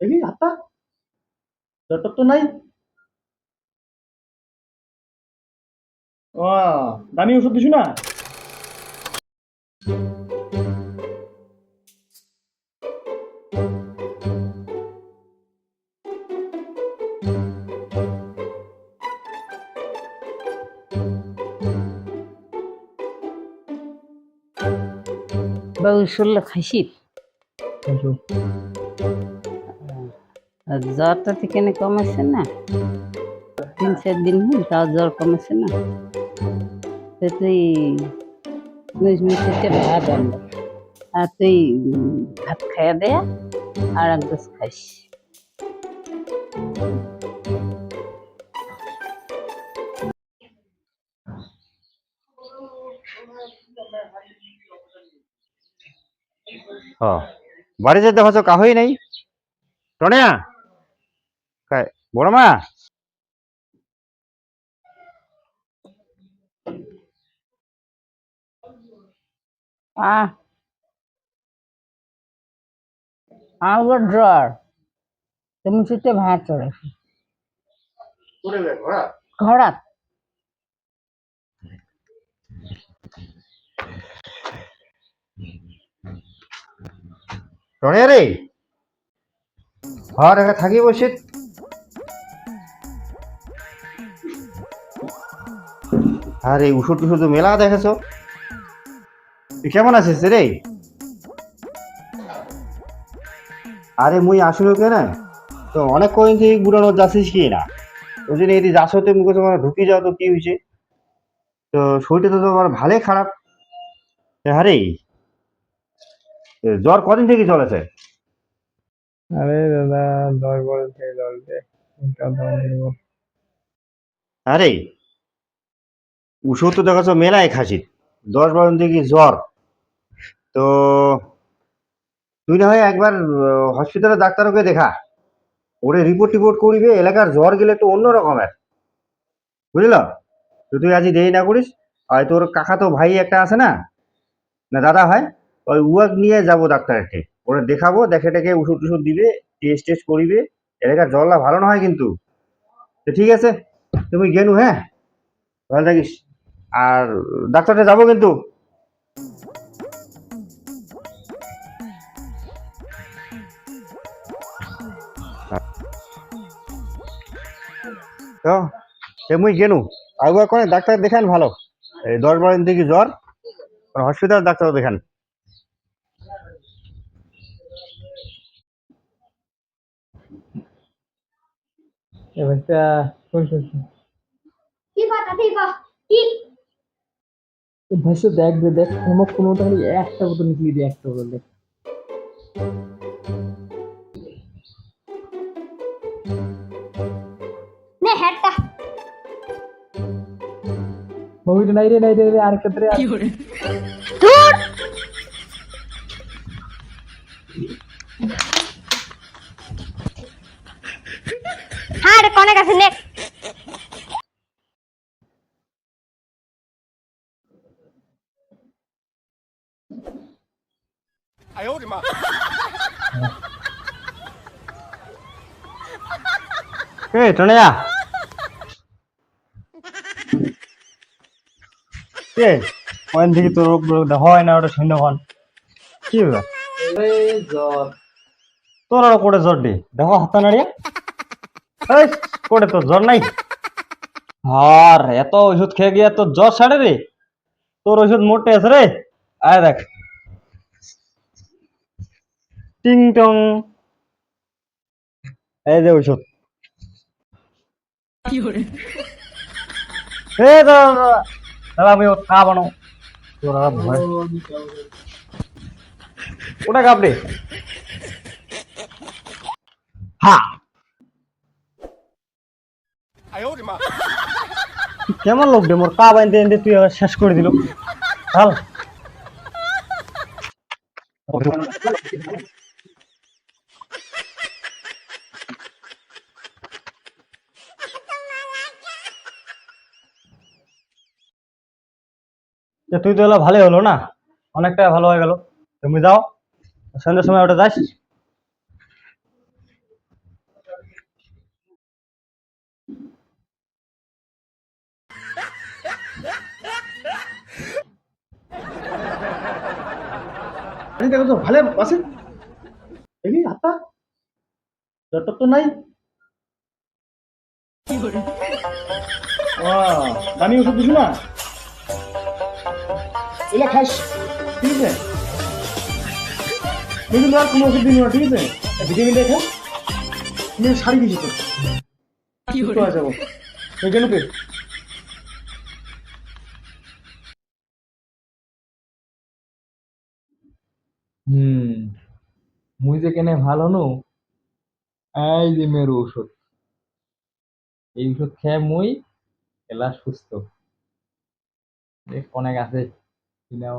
দেখি হাতটা জ্বরটা তো নাই। দামি ওষুধ দিছু না? বাবু শুনলে খাইছি আর জ্বরটা থেকে না কমেছে না। তিন চার দিন হল তাও জ্বর কমেছে না। তো তুই নুজ মিষ্টিতে ভাত আনব। আর তুই ভাত খাইয়া দেয়া আর এক দোষ খাইস। ও বাড়ি যেতে হচ্ছে কাহই নাই? টনিয়া? কাই বড় মা আহ। আমার জ্বর। তুমি চিতে ভাত টনিয়া রে। ঘর একা থাকি বসে। আরে উষুধ টুষুধ তো মেলা দেখেছ। তুই কেমন আছিস রে? আরে মুই আসলে কেন? তো অনেক কদিন থেকে বুড়ানো যাচ্ছিস কি না? ওই জন্য এটি যাস হতে মুখে তোমার ঢুকি যাও তো কি হয়েছে? তো শরীরটা তো তোমার ভালোই খারাপ। হ্যাঁ এ, জ্বর কদিন থেকে চলেছে? আরে দাদা দশ বছর থেকে চলছে। আরে ওষুধ তো দেখাচ্ছ মেলায় খাসি দশ দিন থেকে জ্বর। তো তুই না হয় একবার হসপিটালে ডাক্তারকে দেখা। ওরে রিপোর্ট টিপোর্ট করিবে এলাকার জ্বর গেলে তো অন্য রকমের। বুঝল? তো তুই আজ দেরি না করিস। আর তোর কাকা তো ভাই একটা আছে না? না দাদা হয়? ওই উয়াক নিয়ে যাব ডাক্তারের ঠিক। ওরা দেখাবো, দেখে টেকে ওষুধ টুষুধ দিবে টেস্ট টেস্ট করিবে। এলাকার জ্বরলা ভালো না হয় কিন্তু। তো ঠিক আছে, তুমি গেনু হ্যাঁ? ভালো থাকিস। আর ডাক্তারটা যাব কিন্তু। তো সে গেনু। আগুয়া করে ডাক্তার দেখান ভালো। এই দশ বারো দিন থেকে জ্বর। হসপিটাল ডাক্তার দেখান। এবারটা কোন শুনছি ঠিক কথা ঠিক কথা ঠিক ভাইসে দেখ রে দেখ কোনো কোনো তাহলে একটা বোতল নিকলি দিয়ে একটা বোতল দেখ। নে হ্যাটটা মুভিটা নাই রে নাই রে রে আরেকটা রে কনে গেছে নে এ টনিয়া? কে? ওখান থেকে তোর রোগ হয় না ওটা শূন্য হন কি ব্যাপার? তোর কোটে দে? দেখো হাত নাড়িয়া। কোটে তোর জ্বর নাই? আর এত ওষুধ খেয়ে গিয়ে তোর জ্বর ছাড়ে রে? তোর ওষুধ মোটে আছে রে? আয় দেখ। টিং টং। এই যে ওষুধ। এ দাদা আমি ও খা বানো তোর ভয়। ওটা কাপড়ে হ্যাঁ কেমন লোক রে? মোর কা বাইনতে এনতে তুই আবার শেষ করে দিল। ভালো তুই তো এলো ভালোই হলো না? অনেকটা ভালো হয়ে গেল। তুমি যাও। সন্ধ্যের সময় ওটা যাস। আরে দেখো তো ভালো জ্বরটা তো নাই। দামি ওষুধ দিছি না? এলা খাস ঠিক আছে? আর কোনো ওষুধ ঠিক আছে? ভিটামিন দেখা তুমি শাড়ি তো কি? মুই যে কেনে ভালো নো, এই যে মেরু ওষুধ এই ওষুধ খেয়ে মুই এলা সুস্থ। দেখ অনেক আছে কিনাও